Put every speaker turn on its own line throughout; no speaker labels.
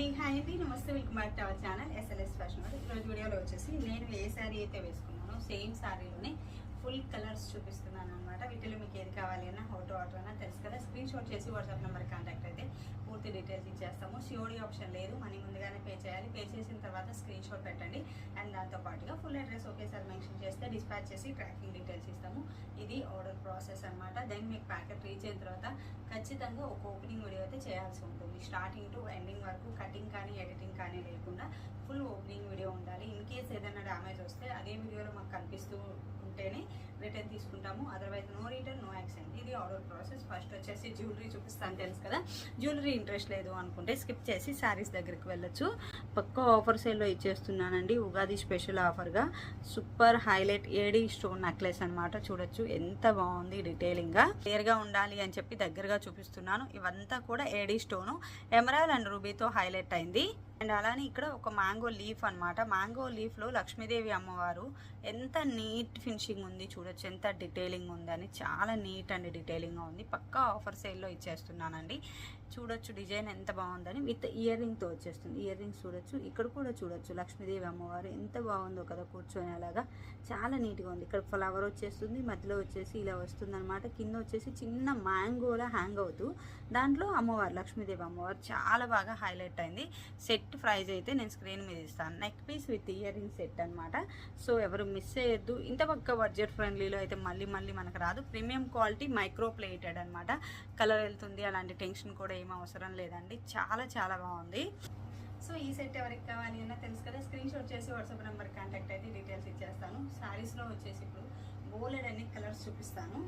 అండి హాయ్ అండి నమస్తే మీకు back to our channel SLS fashion ఈరోజు వీడియోలో వచ్చేసి నేను ఏ శారీ అయితే వేసుకున్నానో సేమ్ శారీలోనే ఫుల్ కలర్స్ చూపిస్తున్నాను అనమాట వీటిలో మీకు ఏది కావాలి అన్నా హోటో ఆర్డర్ అన్నా తెలుసు కదా. స్క్రీన్ షాట్ చేసి వాట్సాప్ నెంబర్ కాంటాక్ట్ అయితే పూర్తి డీటెయిల్స్ ఇచ్చేస్తాము. సిఓడి ఆప్షన్ లేదు. మనీ ముందుగానే పే చేయాలి. పే చేసిన తర్వాత స్క్రీన్ షాట్ పెట్టండి. అండ్ దాంతో పాటుగా ఫుల్ అడ్రస్ ఒకేసారి మెన్షన్ చేస్తే డిస్పాచ్ చేసి ట్రాకింగ్ డీటెయిల్స్ ఇస్తాము. ఇది ఆర్డర్ ప్రాసెస్ అనమాట దెన్ మీకు ప్యాకెట్ రీచ్ అయిన తర్వాత ఖచ్చితంగా ఒక ఓపెనింగ్ వీడియో అయితే చేయాల్సి ఉంటుంది. స్టార్టింగ్ టు ఎండింగ్ వరకు కటింగ్ కానీ ఎడిటింగ్ కానీ లేకుండా ఫుల్ ఓపెనింగ్ వీడియో ఉండాలి. ఇన్ కేస్ ఏదైనా డ్యామేజ్ వస్తే అదే వీడియోలో మాకు కనిపిస్తూ ఉంటేనే రిటర్న్ తీసుకుంటాము. Otherwise no return no accent ఇది ఆర్డర్ ప్రాసెస్ ఫస్ట్ వచ్చేసి జ్యువెలరీ చూపిస్తాను తెలుసు కదా. జ్యువెలరీ ఇంట్రెస్ట్ లేదు అనుకుంటే స్కిప్ చేసి శారీస్ దగ్గరికి వెళ్ళొచ్చు. పక్క ఆఫర్ సేల్లో ఇచ్చేస్తున్నానండి. Ugadi special ఆఫర్గా super highlight AD stone necklace అనమాట చూడొచ్చు ఎంత బాగుంది డీటెయిలింగ్గా క్లియర్గా ఉండాలి అని చెప్పి దగ్గరగా చూపిస్తున్నాను. ఇవంతా కూడా ఏడీ స్టోను ఎమరాల్ అండ్ రూబీతో హైలైట్ అయింది. అండ్ అలానే ఇక్కడ ఒక మ్యాంగో లీఫ్ అన్నమాట. మ్యాంగో లీఫ్లో లక్ష్మీదేవి అమ్మవారు ఎంత నీట్ ఫినిషింగ్ ఉంది చూడొచ్చు ఎంత డీటెయిలింగ్ ఉందని. చాలా నీట్ అండ్ డీటెయిలింగ్గా ఉంది. పక్కా ఆఫర్ సేల్లో ఇచ్చేస్తున్నానండి. చూడొచ్చు డిజైన్ ఎంత బాగుందని. విత్ ఇయర్ రింగ్తో వచ్చేస్తుంది. ఇయర్ రింగ్స్ చూడొచ్చు. ఇక్కడ కూడా చూడొచ్చు. లక్ష్మీదేవి అమ్మవారు ఎంత బాగుందో కదా కూర్చొని అలాగా. చాలా నీట్గా ఉంది. ఇక్కడ ఫ్లవర్ వచ్చేస్తుంది మధ్యలో వచ్చేసి ఇలా వస్తుందన్నమాట. కింద వచ్చేసి చిన్న మ్యాంగోలా హ్యాంగ్ అవుతూ దాంట్లో అమ్మవారు లక్ష్మీదేవి అమ్మవారు చాలా బాగా హైలైట్ అయింది. సెట్ ప్రైజ్ అయితే నేను స్క్రీన్ మీద ఇస్తాను. Neck piece with earring set అనమాట సో ఎవరు మిస్ చేయొద్దు ఇంత పక్క బడ్జెట్ ఫ్రెండ్లీలో అయితే మళ్ళీ మళ్ళీ మనకు రాదు. ప్రీమియం క్వాలిటీ మైక్రో ప్లేటెడ్ అనమాట కలర్ వెళ్తుంది అలాంటి టెన్షన్ కూడా ఏం అవసరం లేదండి. చాలా చాలా బాగుంది. సో ఈ సెట్ ఎవరికి కావాలి అన్న తెలుసు కదా స్క్రీన్ షాట్ చేసి వాట్సాప్ నెంబర్ కాంటాక్ట్ అయితే డీటెయిల్స్ ఇచ్చేస్తాను. శారీస్లో వచ్చేసి ఇప్పుడు బోలెడ్ అన్ని కలర్స్ చూపిస్తాను.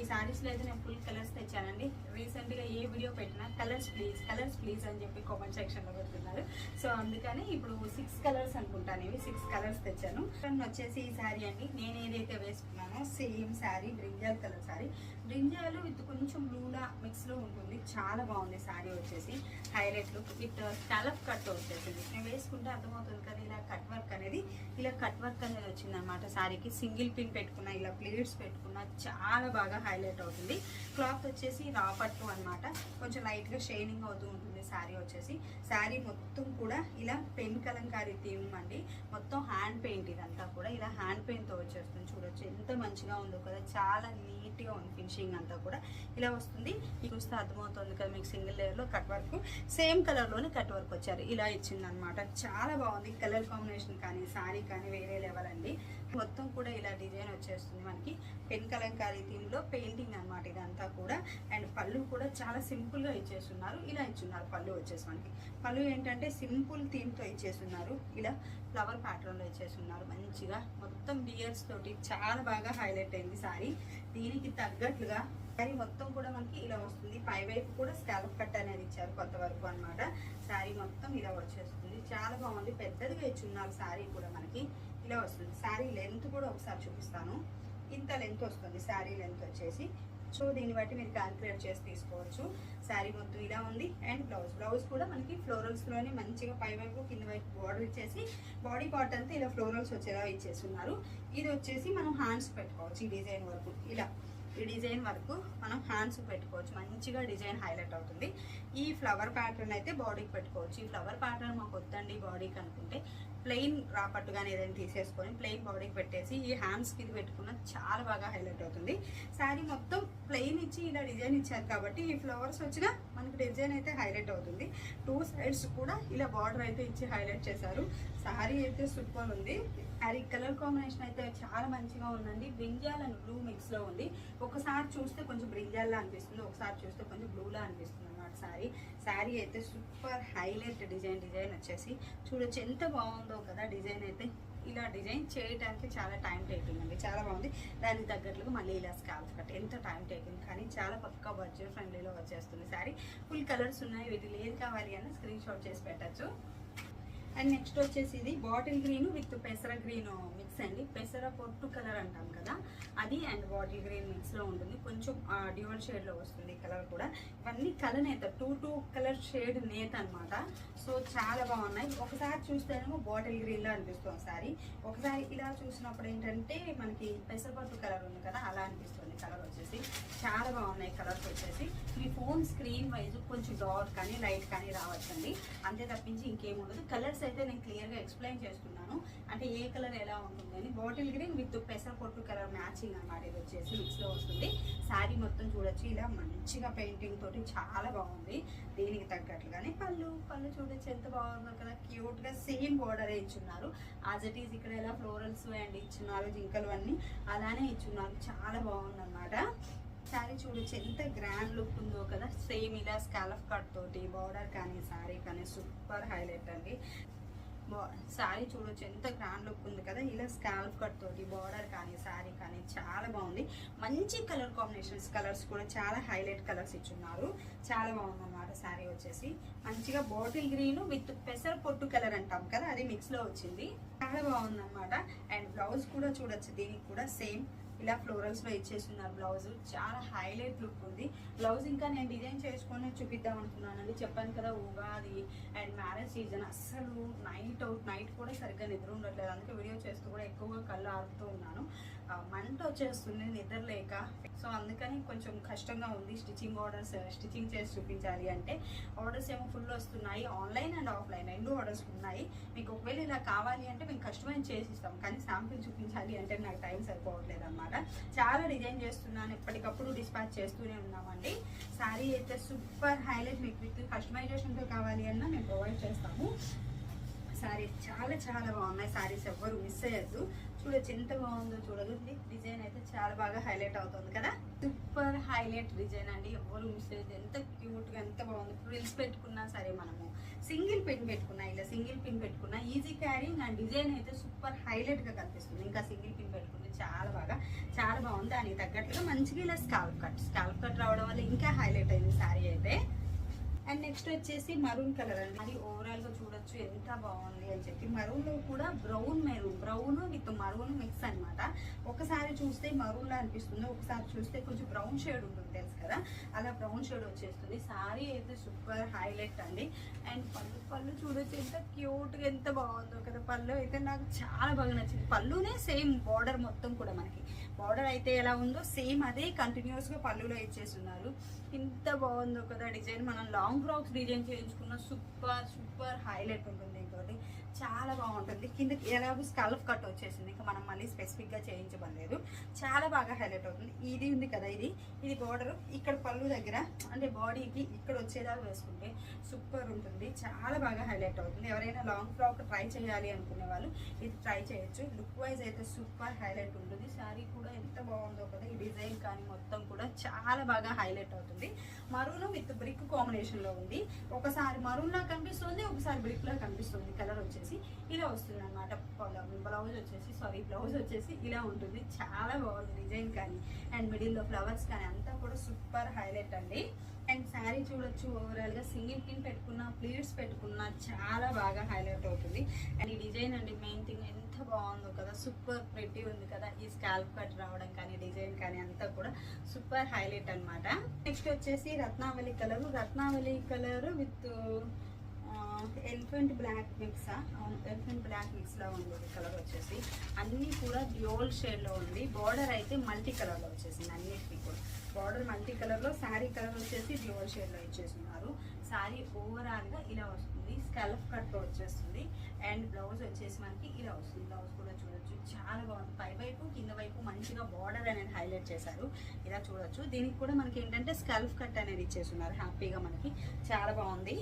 ఈ శారీస్లో అయితే నేను ఫుల్ కలర్స్ తెచ్చానండి. రీసెంట్గా ఏ వీడియో పెట్టినా కలర్స్ ప్లీజ్ కలర్స్ ప్లీజ్ అని చెప్పి కామెంట్ సెక్షన్లో పెడుతున్నారు. సో అందుకని ఇప్పుడు సిక్స్ కలర్స్ అనుకుంటాను. ఇవి సిక్స్ కలర్స్ తెచ్చాను. వచ్చేసి ఈ శారీ అండి. నేను ఏదైతే వేసుకున్నానో same sari brinjal colour sari brinjal with కొంచెం బ్లూలా మిక్స్లో ఉంటుంది. చాలా బాగుంది శారీ వచ్చేసి. Highlight look with scallop cut వచ్చేసింది. నేను వేసుకుంటే అర్థమవుతుంది కదా ఇలా కట్ వర్క్ అనేది ఇలా కట్ వర్క్ అనేది వచ్చింది అనమాట శారీకి సింగిల్ పిన్ పెట్టుకున్న ఇలా ప్లేట్స్ పెట్టుకున్న చాలా బాగా హైలైట్ అవుతుంది. క్లాత్ వచ్చేసి రా పట్టు అనమాట కొంచెం లైట్గా షైనింగ్ అవుతూ ఉంటుంది శారీ వచ్చేసి. శారీ మొత్తం కూడా ఇలా పెన్ కలంకారీ థీమ్ అండి. మొత్తం హ్యాండ్ పెయింట్ ఇదంతా కూడా ఇలా హ్యాండ్ పెయింట్తో వచ్చేస్తుంది. చూడొచ్చు ఎంత మంచిగా ఉందో కదా. చాలా నీట్గా ఉంది ఫినిషింగ్ అంతా కూడా. ఇలా వస్తుంది. చూస్తే అర్థమవుతుంది కదా మీకు సింగిల్ లేయర్లో కట్ వర్క్ సేమ్ కలర్లోనే కట్ వర్క్ వచ్చారు. ఇలా ఇచ్చిందనమాట చాలా బాగుంది. కలర్ కాంబినేషన్ కానీ శారీ కానీ వేరే లెవెల్ అండి. మొత్తం కూడా ఇలా డిజైన్ వచ్చేస్తుంది మనకి. పెన్ కలంకారీ థీమ్లో పెయింటింగ్ అనమాట ఇదంతా కూడా. అండ్ పళ్ళు కూడా చాలా సింపుల్గా ఇచ్చేస్తున్నారు. ఇలా ఇచ్చున్నారు పళ్ళు వచ్చేసి మనకి. పళ్ళు ఏంటంటే సింపుల్ థీమ్తో ఇచ్చేస్తున్నారు. ఇలా ఫ్లవర్ ప్యాటర్న్లో ఇచ్చేస్తున్నారు. మంచిగా మొత్తం బియర్స్ తోటి చాలా బాగా హైలైట్ అయింది సారీ. దీనికి తగ్గట్లుగా శారీ మొత్తం కూడా మనకి ఇలా వస్తుంది. పై వైపు కూడా స్కాలప్ కట్ అనేది ఇచ్చారు కొత్త వరకు అనమాట శారీ మొత్తం ఇలా వచ్చేస్తుంది. చాలా బాగుంది. పెద్దదిగా ఇచ్చున్నారు శారీ కూడా మనకి. ఇలా వస్తుంది. శారీ లెంత్ కూడా ఒకసారి చూపిస్తాను. ఇంత లెంత్ వస్తుంది శారీ లెంత్ వచ్చేసి. సో దీన్ని బట్టి మీరు క్యాల్కులేట్ చేసి తీసుకోవచ్చు. శారీ మొత్తం ఇలా ఉంది అండ్ బ్లౌజ్ బ్లౌజ్ కూడా మనకి ఫ్లోరల్స్లోనే మంచిగా పై వైపు కింద వైపు బార్డర్ ఇచ్చేసి బాడీ పార్ట్ అంతా ఇలా ఫ్లోరల్స్ వచ్చేలా ఇచ్చేస్తున్నారు. ఇది వచ్చేసి మనం హ్యాండ్స్ పెట్టుకోవచ్చు ఈ డిజైన్ వరకు. ఇలా. ఈ డిజైన్ వరకు మనం హ్యాండ్స్ పెట్టుకోవచ్చు. మంచిగా డిజైన్ హైలైట్ అవుతుంది. ఈ ఫ్లవర్ ప్యాటర్న్ అయితే బాడీకి పెట్టుకోవచ్చు. ఈ ఫ్లవర్ ప్యాటర్న్ మాకు వద్దండి బాడీకి అనుకుంటే. ప్లెయిన్ రాపట్టుగానే ఏదైనా తీసేసుకొని ప్లెయిన్ బాడీకి పెట్టేసి ఈ హ్యాండ్స్కి ఇది పెట్టుకున్న చాలా బాగా హైలైట్ అవుతుంది. శారీ మొత్తం ప్లెయిన్ ఇచ్చి ఇలా డిజైన్ ఇచ్చారు కాబట్టి ఈ ఫ్లవర్స్ వచ్చిన మనకు డిజైన్ అయితే హైలైట్ అవుతుంది. టూ సైడ్స్ కూడా ఇలా బార్డర్ అయితే ఇచ్చి హైలైట్ చేశారు. శారీ అయితే సూపర్ ఉంది. శారీ కలర్ కాంబినేషన్ అయితే చాలా మంచిగా ఉందండి. బ్రింజాల్ అండ్ బ్లూ మిక్స్లో ఉంది. ఒకసారి చూస్తే కొంచెం బ్రింజాల్లా అనిపిస్తుంది. ఒకసారి చూస్తే కొంచెం బ్లూలా అనిపిస్తుంది అనమాట శారీ శారీ అయితే సూపర్ హైలైట్ డిజైన్ డిజైన్ వచ్చేసి. చూడొచ్చు ఎంత బాగుందో కదా డిజైన్ అయితే. ఇలా డిజైన్ చేయడానికి చాలా టైం టేకింగ్ అండి. చాలా బాగుంది. దానికి తగ్గట్లుగా మళ్ళీ ఇలా స్కాల్ఫ్ కట్ ఎంత టైం టేకింగ్. కానీ చాలా పక్కా బడ్జెట్ ఫ్రెండ్లీలో వచ్చేస్తుంది శారీ ఫుల్ కలర్స్ ఉన్నాయి. వీటిలో ఏది కావాలి అన్న స్క్రీన్ షాట్ చేసి పెట్టచ్చు. అండ్ నెక్స్ట్ వచ్చేసి ఇది బాటిల్ గ్రీన్ విత్ పెసర గ్రీన్ మిక్స్ అండి. పెసర పొట్టు కలర్ అంటాం కదా అది అండ్ బాటిల్ గ్రీన్ మిక్స్లో ఉంటుంది. కొంచెం డ్యూవల్ షేడ్లో వస్తుంది కలర్ కూడా. ఇవన్నీ కలర్ నేత టూ టూ కలర్ షేడ్ నేత అన్నమాట. సో చాలా బాగున్నాయి. ఒకసారి చూస్తేనేమో బాటిల్ గ్రీన్లో అనిపిస్తుంది సారీ ఒకసారి ఇలా చూసినప్పుడు ఏంటంటే మనకి పెసరపట్టు కలర్ ఉంది కదా అలా అనిపిస్తుంది కలర్ వచ్చేసి. చాలా బాగున్నాయి కలర్స్ వచ్చేసి. మీ ఫోన్ స్క్రీన్ వైజ్ కొంచెం డార్క్ కానీ లైట్ కానీ రావచ్చండి. అంతే తప్పించి ఇంకేముండదు కలర్స్ కలర్స్ అయితే నేను క్లియర్గా ఎక్స్ప్లెయిన్ చేస్తున్నాను. అంటే ఏ కలర్ ఎలా ఉంటుంది అని. బాటిల్ గ్రీన్ విత్ పెసర పొట్టు కలర్ మ్యాచింగ్ అన్నమాట. ఇది వచ్చేసి మిక్స్లో వస్తుంది. శారీ మొత్తం చూడొచ్చు. ఇలా మంచిగా పెయింటింగ్ తోటి చాలా బాగుంది. దీనికి తగ్గట్లుగానే పళ్ళు పళ్ళు చూడొచ్చు. ఎంత బాగుందో కదా. క్యూట్గా సేమ్ బార్డర్ ఇచ్చున్నారు. యాజ్ ఇట్ ఈస్ ఇక్కడ ఎలా ఫ్లోరల్స్ అండ్ ఇచ్చున్నారు జింకలు అన్నీ అలానే ఇచ్చున్నారు. చాలా బాగుందన్నమాట. శారీ చూడొచ్చు. ఎంత గ్రాండ్ లుక్ ఉందో కదా. సేమ్ ఇలా స్కాలఫ్ కట్ తోటి బార్డర్ కానీ శారీ కానీ సూపర్ హైలైట్ అండి. శారీ చూడొచ్చు. ఎంత గ్రాండ్ లుక్ ఉంది కదా. ఇలా స్కాల్ఫ్ కట్ తోటి బార్డర్ కానీ శారీ కానీ చాలా బాగుంది. మంచి కలర్ కాంబినేషన్స్ కలర్స్ కూడా చాలా హైలైట్ కలర్స్ ఇచ్చున్నారు. చాలా బాగుంది అన్నమాట శారీ వచ్చేసి. మంచిగా బాటిల్ గ్రీన్ విత్ పెసర పొట్టు కలర్ అంటాం కదా. అది మిక్స్లో వచ్చింది. చాలా బాగుంది అనమాట అండ్ బ్లౌజ్ కూడా చూడొచ్చు. దీనికి కూడా సేమ్ ఇలా ఫ్లోరల్స్లో ఇచ్చేస్తున్నారు బ్లౌజ్ చాలా హైలైట్ లుక్ ఉంది. బ్లౌజ్ ఇంకా నేను డిజైన్ చేసుకొని చూపిద్దాం అనుకున్నానండి. చెప్పాను కదా ఉగాది అండ్ మ్యారేజ్ సీజన్ అస్సలు నైట్ అవుట్ నైట్ కూడా సరిగ్గా నిద్ర ఉండట్లేదు. అందుకే వీడియో చేస్తూ కూడా ఎక్కువగా కళ్ళు ఆడుతూ ఉన్నాను. మంట వచ్చేస్తుంది నిద్ర లేక. సో అందుకని కొంచెం కష్టంగా ఉంది స్టిచ్చింగ్ ఆర్డర్స్ స్టిచ్చింగ్ చేసి చూపించాలి అంటే. ఆర్డర్స్ ఏమో ఫుల్ వస్తున్నాయి ఆన్లైన్ అండ్ ఆఫ్లైన్ రెండు ఆర్డర్స్ ఉన్నాయి. మీకు ఒకవేళ ఇలా కావాలి అంటే మేము కస్టమైజ్ చేసి ఇస్తాం కానీ శాంపిల్ చూపించాలి అంటే నాకు టైం సరిపోవట్లేదు అనమాట చాలా డిజైన్ చేస్తున్నాను ఎప్పటికప్పుడు డిస్పాచ్ చేస్తూనే ఉన్నామండి. శారీ అయితే సూపర్ హైలైట్ మీకు విత్ కస్టమైజేషన్తో కావాలి అన్నా మేము ప్రొవైడ్ చేస్తాము. సారీస్ చాలా చాలా బాగున్నాయి. శారీస్ ఎవ్వరు మిస్ అయ్యద్దు చూడొచ్చు. ఎంత బాగుందో చూడగండి డిజైన్ అయితే చాలా బాగా హైలైట్ అవుతుంది కదా? సూపర్ హైలైట్ డిజైన్ అండి. ఎవ్వరు మిస్ ఎంత క్యూట్గా ఎంత బాగుంది. ఫ్రిల్స్ పెట్టుకున్నా సరే మనము సింగిల్ పిన్ పెట్టుకున్నా ఇలా సింగిల్ పిన్ పెట్టుకున్నా ఈజీ క్యారింగ్ అండ్ డిజైన్ అయితే సూపర్ హైలైట్గా కనిపిస్తుంది. ఇంకా సింగిల్ పిన్ పెట్టుకుంటే చాలా బాగా చాలా బాగుంది. దానికి తగ్గట్టుగా మంచిగా ఇలా స్కాల్ప్ కట్ స్కాల్ప్ కట్ రావడం వల్ల ఇంకా హైలైట్ అయింది శారీ అయితే. అండ్ నెక్స్ట్ వచ్చేసి మరూన్ కలర్ అండి. అది ఓవరాల్ చూడొచ్చు ఎంత బాగుంది అని చెప్పి మరూన్ కూడా brown maroon brown with maroon mix అనమాట ఒకసారి చూస్తే మరూన్ అనిపిస్తుంది ఒకసారి చూస్తే కొంచెం బ్రౌన్ షేడ్ ఉంటుంది తెలుసు కదా? అలా బ్రౌన్ షేడ్ వచ్చేస్తుంది. సారీ అయితే సూపర్ హైలైట్ అండి. అండ్ పళ్ళు పళ్ళు చూడొచ్చు ఎంత క్యూట్గా ఎంత బాగుందో కదా పళ్ళు. అయితే నాకు చాలా బాగా నచ్చింది. పళ్ళునే సేమ్ బార్డర్ మొత్తం కూడా మనకి. బార్డర్ అయితే ఎలా ఉందో సేమ్ అదే కంటిన్యూస్గా పళ్ళులో ఇచ్చేస్తున్నారు. ఇంత బాగుందో కదా డిజైన్. మనం లాంగ్ ఫ్రాక్స్ డిజైన్ చేయించుకున్న సూపర్ సూపర్ హైలైట్ ఉంటుంది ఇంకోటి. చాలా బాగుంటుంది. కిందకి ఎలాగో స్కల్ఫ్ కట్ వచ్చేసింది. ఇంకా మనం మళ్ళీ స్పెసిఫిక్గా చేయించబడలేదు. చాలా బాగా హైలైట్ అవుతుంది. ఇది ఉంది కదా ఇది. ఇది బార్డర్ ఇక్కడ పళ్ళు దగ్గర అంటే బాడీకి ఇక్కడ వచ్చేదాకా వేసుకుంటే సూపర్ ఉంటుంది. చాలా బాగా హైలైట్ అవుతుంది. ఎవరైనా లాంగ్ ఫ్రాక్ ట్రై చేయాలి అనుకునే వాళ్ళు ఇది ట్రై చేయొచ్చు. లుక్ వైజ్ అయితే సూపర్ హైలైట్ ఉంటుంది. శారీ కూడా ఎంత బాగుందో కదా. ఈ డిజైన్ కానీ మొత్తం కూడా చాలా బాగా హైలైట్ అవుతుంది. మరూన్ విత్ బ్రిక్ కాంబినేషన్లో ఉంది. ఒకసారి మరూన్లా కనిపిస్తుంది ఒకసారి బ్రిక్లా కనిపిస్తుంది. కలర్ వచ్చేసి ఇలా వస్తుంది అనమాట బ్లౌజ్ వచ్చేసి సారీ బ్లౌజ్ వచ్చేసి ఇలా ఉంటుంది. చాలా బాగుంది డిజైన్ కానీ అండ్ మిడిల్లో ఫ్లవర్స్ కానీ అంతా కూడా సూపర్ హైలైట్ అండి. అండ్ శారీ చూడొచ్చు ఓవరాల్గా సింగిల్ పిన్ పెట్టుకున్న ప్లీట్స్ పెట్టుకున్నా చాలా బాగా హైలైట్ అవుతుంది. అండ్ ఈ డిజైన్ అండి మెయిన్ థింగ్ ఎంత బాగుందో కదా సూపర్ ప్రెట్టి ఉంది కదా ఈ స్కాల్ప్ కట్ రావడం కానీ డిజైన్ కానీ అంతా కూడా సూపర్ హైలైట్ అన్నమాట. నెక్స్ట్ వచ్చేసి Ratnavali colour. Ratnavali colour with elephant black mix అవును ఎలిఫెంట్ బ్లాక్ మిక్స్లో ఉంది కలర్ వచ్చేసి. అన్నీ కూడా డ్యూల్ షేడ్లో ఉంది. బార్డర్ అయితే మల్టీ కలర్లో వచ్చేసింది అన్నిటికీ కూడా. బార్డర్ మల్టీ కలర్లో శారీ కలర్ వచ్చేసి డ్యూల్ షేడ్లో ఇచ్చేస్తున్నారు. శారీ ఓవరాల్గా ఇలా వస్తుంది. స్కల్ఫ్ కట్ వచ్చేస్తుంది. అండ్ బ్లౌజ్ వచ్చేసి మనకి ఇలా వస్తుంది. బ్లౌజ్ కూడా చూడొచ్చు. చాలా బాగుంది. పై వైపు కింద వైపు మంచిగా బార్డర్ అనేది హైలైట్ చేశారు. ఇలా చూడొచ్చు. దీనికి కూడా మనకి ఏంటంటే స్కల్ఫ్ కట్ అనేది ఇచ్చేస్తున్నారు. హ్యాపీగా మనకి. చాలా బాగుంది.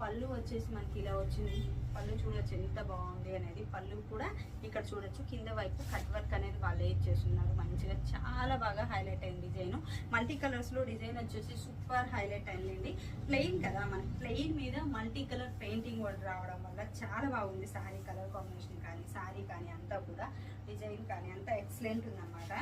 పళ్ళు వచ్చేసి మనకి ఇలా వచ్చింది. పళ్ళు చూడొచ్చు ఎంత బాగుంది అనేది. పళ్ళు కూడా ఇక్కడ చూడొచ్చు. కింద వైపు కట్ వర్క్ అనేది వాళ్ళే ఇచ్చేస్తున్నారు మంచిగా చాలా బాగా హైలైట్ అయింది డిజైన్. మల్టీ కలర్స్లో డిజైన్ వచ్చేసి సూపర్ హైలైట్ అయిందండి. ప్లెయిన్ కదా మనకి ప్లెయిన్ మీద మల్టీ కలర్ పెయింటింగ్ కూడా రావడం వల్ల చాలా బాగుంది. శారీ కలర్ కాంబినేషన్ కానీ శారీ కానీ అంతా కూడా. డిజైన్ కానీ అంతా ఎక్సలెంట్ ఉందన్నమాట.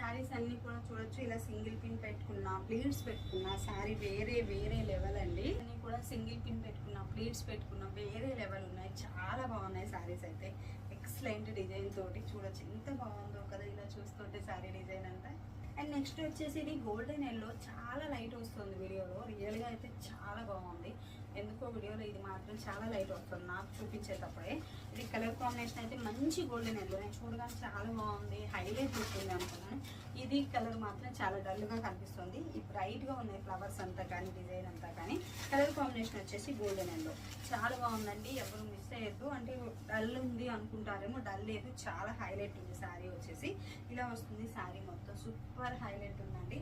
శారీస్ అన్ని కూడా చూడొచ్చు. ఇలా సింగిల్ పిన్ పెట్టుకున్నా ప్లీట్స్ పెట్టుకున్నా శారీ వేరే వేరే లెవెల్ అండి. అన్ని సింగిల్ పిన్ పెట్టుకున్నా ప్లీట్స్ పెట్టుకున్నా వేరే లెవెల్ ఉన్నాయి. చాలా బాగున్నాయి శారీస్ అయితే. ఎక్సలెంట్ డిజైన్ తోటి చూడొచ్చు. ఎంత బాగుందో కదా ఇలా చూస్తుంటే శారీ డిజైన్ అంతా. అండ్ నెక్స్ట్ వచ్చేసి ఇది గోల్డెన్ ఎల్లో చాలా లైట్ వస్తుంది వీడియోలో. రియల్గా అయితే చాలా బాగుంది. ఎందుకో వీడియోలో ఇది మాత్రం చాలా లైట్ వస్తుంది నాకు చూపించేటప్పుడే. ఇది కలర్ కాంబినేషన్ అయితే మంచి గోల్డెన్ ఎల్లో నేను చూడగానే చాలా బాగుంది. హైలైట్ ఉంటుంది అనుకున్నాను. ఇది కలర్ మాత్రం చాలా డల్గా కనిపిస్తుంది. ఈ బ్రైట్గా ఉన్నాయి ఫ్లవర్స్ అంతా కానీ డిజైన్ అంతా కానీ కలర్ కాంబినేషన్ వచ్చేసి గోల్డెన్ ఎల్లో చాలా బాగుందండి. ఎవరు మిస్ అయ్యద్దు. అంటే డల్ ఉంది అనుకుంటారేమో డల్ లేదు. చాలా హైలైట్ ఉంది. శారీ వచ్చేసి ఇలా వస్తుంది. శారీ మొత్తం సూపర్ హైలైట్ ఉందండి.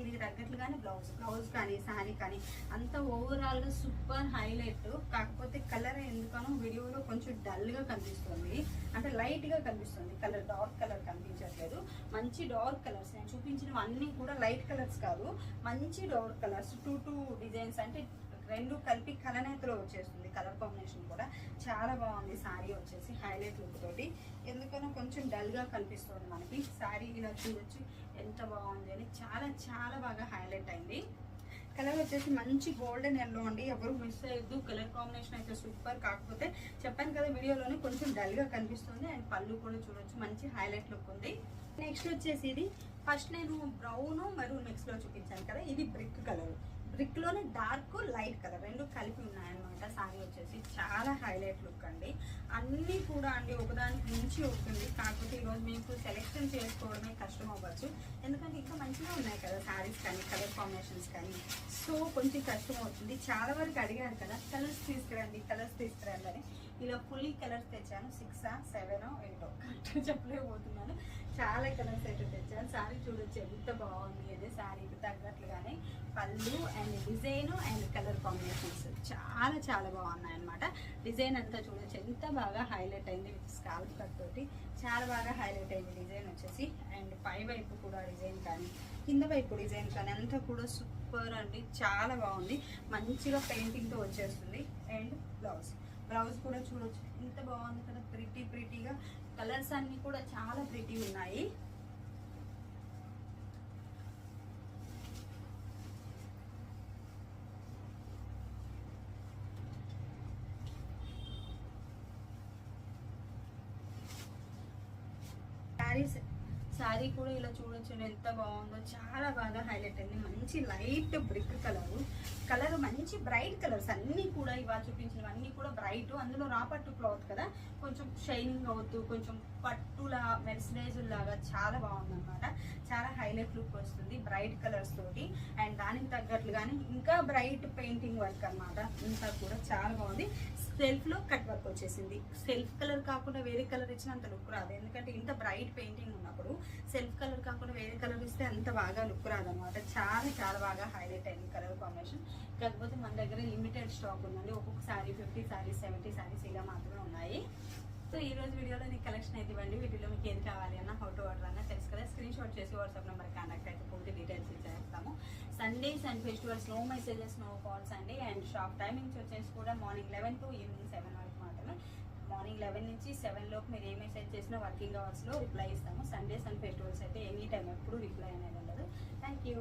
దీనికి తగ్గట్లుగానే బ్లౌజ్ బ్లౌజ్ కానీ శారీ కానీ అంత ఓవరాల్గా సూపర్ హైలైట్ కాకపోతే కలర్ ఎందుకనో వీడియోలో కొంచెం డల్గా కనిపిస్తుంది. అంటే లైట్గా కనిపిస్తుంది. కలర్ డార్క్ కలర్ కనిపించట్లేదు. మంచి డార్క్ కలర్స్ నేను చూపించినవన్నీ కూడా లైట్ కలర్స్ కాదు. మంచి dark colours two two designs అంటే రెండు కలిపి కలనేతలో వచ్చేస్తుంది. కలర్ కాంబినేషన్ కూడా చాలా బాగుంది. శారీ వచ్చేసి హైలైట్ లుక్ తోటి. ఎందుకనో కొంచెం డల్గా కనిపిస్తుంది మనకి. శారీ ఇలా చూడొచ్చు. ఎంత బాగుంది అని చాలా చాలా బాగా హైలైట్ అయింది. కలర్ వచ్చేసి మంచి గోల్డెన్ ఎల్లో అండి. ఎవరు మిస్ అయ్యద్దు. కలర్ కాంబినేషన్ అయితే సూపర్. కాకపోతే చెప్పాను కదా వీడియోలోనే కొంచెం డల్గా కనిపిస్తుంది. అండ్ పళ్ళు కూడా చూడొచ్చు. మంచి హైలైట్ లుక్ ఉంది. నెక్స్ట్ వచ్చేసి ఇది ఫస్ట్ నేను బ్రౌన్ మెరూన్ నెక్స్ట్లో చూపించాను కదా. ఇది బ్రిక్ కలర్. బ్రిక్లోనే డార్క్ లైట్ కలర్ రెండు కలిపి ఉన్నాయన్నమాట. సారీ వచ్చేసి చాలా హైలైట్ లుక్ అండి. అన్నీ కూడా అండి ఒకదానికి మించి ఉంటుంది. కాకపోతే ఈరోజు మీకు సెలెక్షన్ చేసుకోవడమే కష్టం అవ్వచ్చు. ఎందుకంటే ఇంకా మంచిగా ఉన్నాయి కదా శారీస్ కానీ కలర్ కాంబినేషన్స్ కానీ. సో కొంచెం కష్టం అవుతుంది. చాలా వరకు అడిగారు కదా కలర్స్ తీసుకురండి కలర్స్ తీసుకురండి అని. ఇలా ఫుల్లీ కలర్స్ తెచ్చాను. సిక్స్ సెవెన్ ఎయిట్ కరెక్ట్ చెప్పలేకపోతున్నాను. చాలా కలర్స్ అయితే తెచ్చాను. శారీ చూడొచ్చు ఎంత బాగుంది అదే శారీకి తగ్గట్లుగానే pallu and design and colour combinations. చాలా చాలా బాగున్నాయి అనమాట డిజైన్ అంతా చూడొచ్చు. ఎంత బాగా హైలైట్ అయింది విత్ స్కాల్ప్ కట్ తోటి. చాలా బాగా హైలైట్ అయింది డిజైన్ వచ్చేసి. అండ్ పై వైపు కూడా డిజైన్ కానీ కింద వైపు డిజైన్ కానీ అంతా కూడా సూపర్ అండి. చాలా బాగుంది. మంచిగా పెయింటింగ్తో వచ్చేస్తుంది. And blouse. బ్లౌజ్ కూడా చూడొచ్చు. ఎంత బాగుంది కదా. ప్రిటీ ప్రిటీగా కలర్స్ అన్నీ కూడా చాలా ప్రిటీ ఉన్నాయి. శారీస్ శారీ కూడా ఇలా చూడొచ్చు ఎంత బాగుందో. చాలా బాగా హైలైట్ అయింది. మంచి లైట్ బ్రిక్ కలర్ కలర్ మంచి బ్రైట్ కలర్స్ అన్నీ కూడా ఇవాళ చూపించినవన్నీ కూడా బ్రైట్ అందులో రాపట్టు క్లాత్ కదా. కొంచెం షైనింగ్ అవుతూ కొంచెం పట్టులా మెర్సిడైజ్ లాగా చాలా బాగుంది అనమాట చాలా హైలైట్ లుక్ వస్తుంది బ్రైట్ కలర్స్ తోటి. అండ్ దానికి తగ్గట్లుగానే ఇంకా బ్రైట్ పెయింటింగ్ వర్క్ అన్నమాట. ఇంతా కూడా చాలా బాగుంది. సెల్ఫ్లో కట్ వర్క్ వచ్చేసింది. సెల్ఫ్ కలర్ కాకుండా వేరే కలర్ ఇచ్చినంత లుక్ రాదు. ఎందుకంటే ఇంత బ్రైట్ పెయింటింగ్ ఉన్నప్పుడు సెల్ఫ్ కలర్ కాకుండా వేరే కలర్ ఇస్తే అంత బాగా లుక్ రాదనమాట చాలా చాలా బాగా హైలైట్ అయింది కలర్ కాంబినేషన్. కాకపోతే మన దగ్గర లిమిటెడ్ స్టాక్ ఉందండి. ఒక్కొక్క sari fifty sorry seventy saris ఇలా మాత్రమే ఉన్నాయి. సో ఈ రోజు వీడియోలో నీకు కలెక్షన్ అయితే ఇవ్వండి. వీటిలో మీకు ఏది కావాలి అన్న హౌ టు ఆర్డర్ అన్న తెలుసు కదా. స్క్రీన్ షాట్ చేసి వాట్సాప్ నెంబర్ కాంటాక్ట్ అయితే పూర్తి డీటెయిల్స్ ఇచ్చేస్తాము. Sundays and festivals no messages no calls అండి. అండ్ షాప్ టైమింగ్స్ వచ్చేసి కూడా morning eleven to evening seven వరకు మాత్రమే. మార్నింగ్ లెవెన్ నుంచి సెవెన్ లోపు మీరు ఏ మెసేజ్ చేసినా వర్కింగ్ అవర్స్లో రిప్లై ఇస్తాము. సండేస్ అండ్ ఫెస్టివల్స్ అయితే ఎనీ టైం ఎప్పుడు రిప్లై అనేది ఉండదు. Thank you